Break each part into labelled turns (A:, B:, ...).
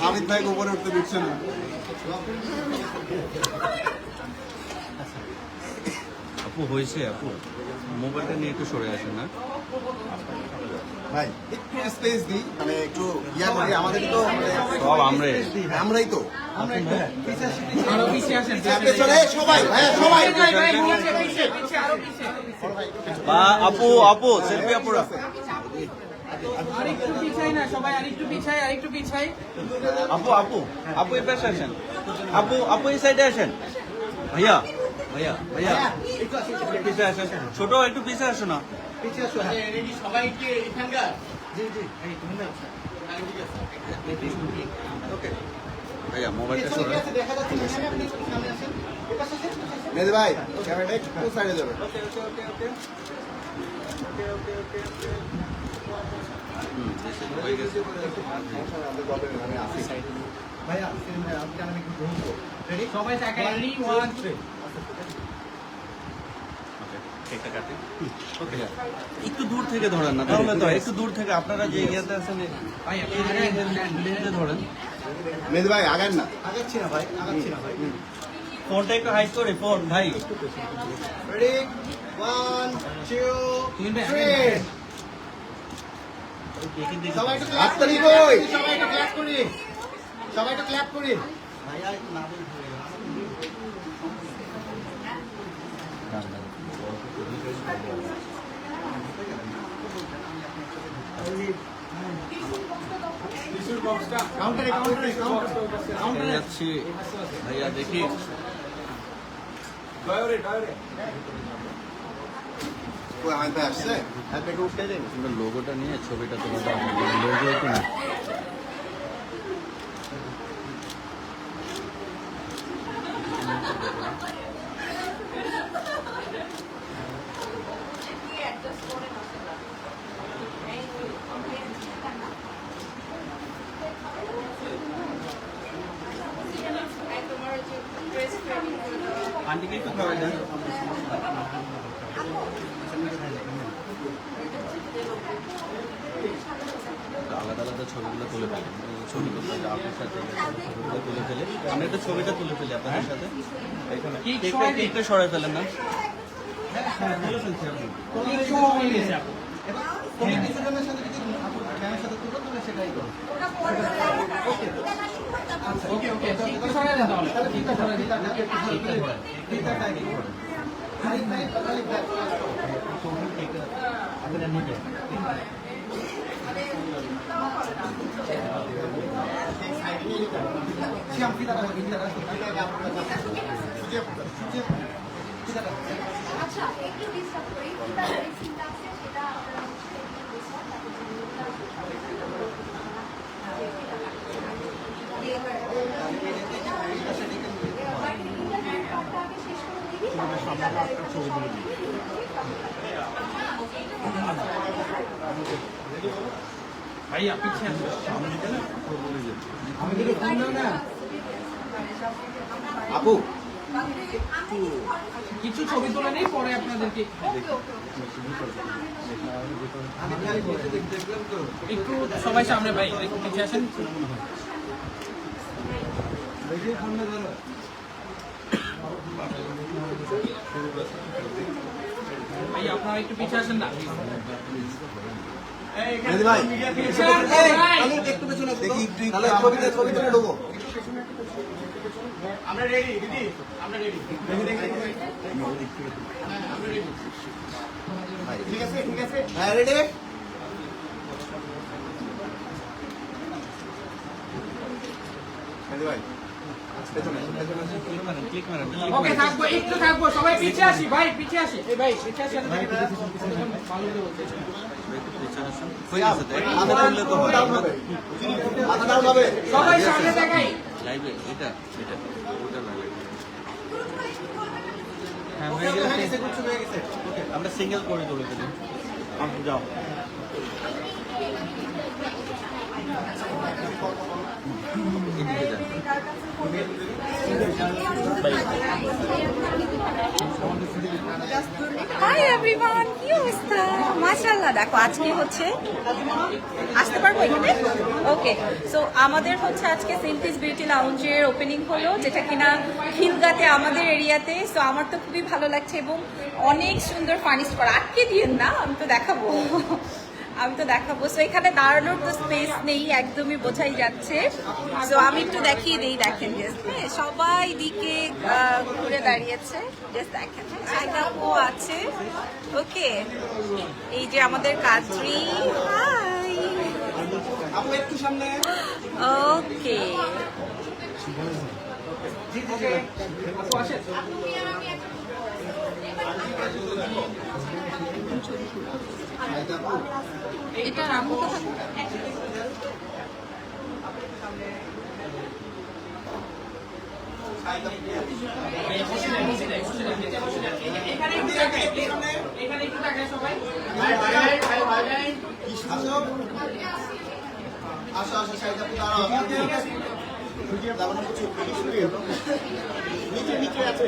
A: হামিদ ভাই উপরে উঠতে দিচ্ছে না।
B: আপু হয়েছে আপু। মোবাইলটা নিয়ে একটু সরে আসেন না।
A: ভাই একটু স্পেস দিই মানে একটু ইয়া করি আমাদের তো মানে
B: সব আমরাই।
A: আমরাই তো।
B: আপু আপু সেলফি আপুরা।
C: আরেকটু পিছাই না সবাই আরেকটু পিছাই আরেকটু পিছাই।
B: আপু আপু আপু এই পাশে আসেন। আপু আপু এই সাইডে আসেন। ভাইয়া ভাইয়া ভাইয়া। পিছে আসেন। ছোট একটু পিছে আসো না। ভাইয়া মোবাইলটা সরে
A: মেহেদি ভাই ক্যামেরাটা একটু সাইডে যাবে
B: হুম, হয়ে গেছে। একটু দূর থেকে ধরেন না তাহলে তো একটু দূর থেকে আপনারা যে ইয়েতে আছেন এই-
C: ভাই আপনি
B: এই- এই- এই লেন্সে ধরেন
A: মেহেদি ভাই আগান
B: ফোনটা একটু হাইট করে ফোন ভাই।
A: রেডি ওয়ান টু
C: ভাই,
A: থ্রি সবাই একটু ক্ল্যাপ করি সবাই একটু ক্ল্যাপ করি সবাই একটু ক্ল্যাপ করি কাউন্টারে কাউন্টারে
B: চলে যাচ্ছি ভাইয়া দেখি
A: ভাই আসছে হ্যাঁ দেখে উঠে দিন
B: আমরা লোগোটা নিয়ে ছবিটা তোলা দাও লোগো একটু না আন্টিকে একটু খাওয়াই দেন ছবিগুলো তুলে ফেলি। ছবি তুলতে আপনার সাথে ছবিগুলো তুলে ফেলে। আমরা একটা ছবিটা তুলে ফেলি আপনাদের সাথে। এখানে
C: কি
B: কেকটা সরাই ফেলেন না। হ্যাঁ। তুলে
C: ওকে ওকে। একটু সরাই
D: আচ্ছা একটু ডিস্টার্ব করি কোনটা সিনটা আছে সেটা আপনারা
C: ভাইয়া পিছিয়ে আসুন
A: আপু।
C: কিছু ছবি তুলে নেই পরে আপনাদেরকে একটু সবাই সামনে ভাই একটু পিছিয়ে আসেন। আপনারা একটু পিছিয়ে আসেন না।
A: ঠিক আছে ঠিক আছে হ্যাঁ রেডি ভাই।
C: ওকে থাকব একটু থাকব সবাই পিছিয়ে আসি ভাই পিছিয়ে আসি। এই ভাই পিছিয়ে আসি সবাই সামনে দেখাই।
B: এটা এটা ওটা আমরা সিঙ্গেল করে তুলে আপনি যাও।
E: হাই এভরিওয়ান কি অবস্থা? মাশাআল্লাহ। দেখো, আজকে হচ্ছে আসতে পারব এখানে? ওকে সো আমাদের হচ্ছে আজকে সিনথিস বিউটি লাউঞ্জের ওপেনিং হলো, যেটা কিনা খিলগাতে, আমাদের এরিয়াতে। সো আমার তো খুবই ভালো লাগছে এবং অনেক সুন্দর ফার্নিশ করা। আটকে দিয়েন না, আমি তো দেখাবো। আমি তো দেখাবো। সো এখানে দাঁড়ানোর তো স্পেস নেই, একদমই বোঝাই যাচ্ছে। সো আমি একটু দেখিয়ে দিই, দেখেন জাস্ট সবাই দিকে ঘুরে দাঁড়িয়েছে। জাস্ট দেখেন জায়গাও আছে। ওকে এই যে আমাদের কাজরি হাই
B: আপু
E: ওকে এটা
C: সবাই
A: আসো আসো আসো দাঁড়াও নিচে নিচে আছে।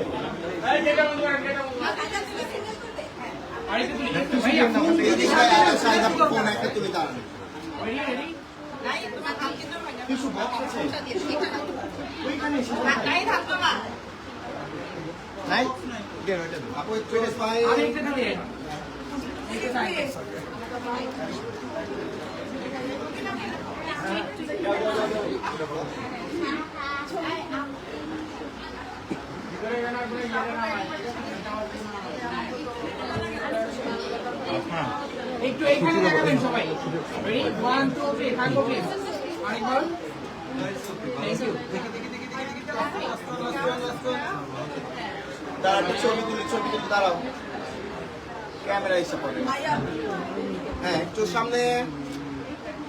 A: নাই আপু একটু স্মাইল
C: আরেকটু তুলি। একটু এখানে দেখাবেন সবাই। রেডি ওয়ান টু থ্রি থাকব প্লিজ আরেকবার থ্যাংক ইউ
A: দাঁড়াও ছবি তুলি ছবি তুলি দাঁড়াও। ক্যামেরা এসে পড়ে। হ্যাঁ একটু সামনে।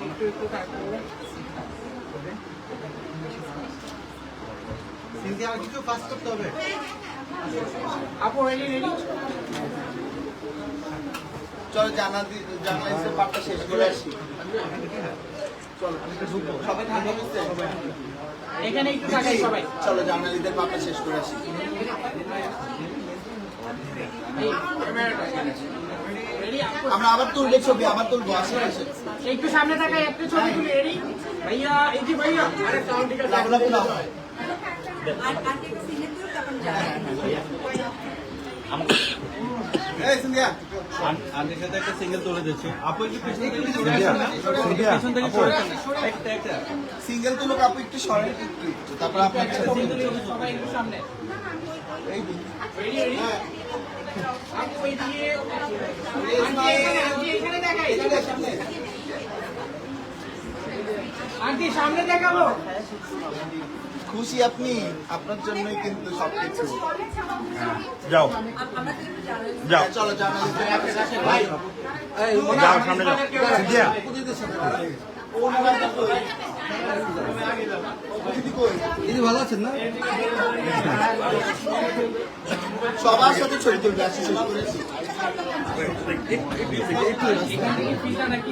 C: একটু একটু
A: সিনথিয়া কিছু ফাস্ট করতে হবে।
C: আপু রেডি রেডি
A: চলো জানা শেষ করে আসি। সবাই
C: এখানে একটু তাকাই সবাই।
A: চলো শেষ করে আসি। আমরা আবার তুলবো ছবি আবার তুলবো আসে আসে।
C: একটু সামনে তাকাই একটা ছবি তুলি রেডি ভাইয়া এই যে ভাইয়া আরে সাউন্ড ঠিক আছে।
A: লাভ লাভ লাভ এই সিনথিয়া
B: আন্টির সাথে একটা সিঙ্গেল তুলে দিচ্ছি। আপু একটু পিছন থেকে সরে আসেন থেকে সরে আসেন। না। একটা একটা
A: সিঙ্গেল তুলো আপু একটু সরে একটু। একটু। তারপর
C: সবাই একটু সামনে
A: এই
C: রেডি রেডি আপু এদিকে আন্টি এখানে আন্টি এখানে দেখাই। আন্টি সামনে দেখাবো।
A: খুশি আপনি? আপনার জন্যই কিন্তু সবকিছু।
B: যাও। যাও।
A: চলো জার্নালিস্টদের ভাই
B: যাও সামনে যাও।
A: দিদি ভালো আছেন না? সবার সাথে ছবি তুলবে আসি
C: নাকি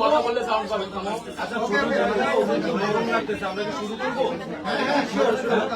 C: কথা বললে সাউন্ড পাবেন
B: আচ্ছা শুরু করব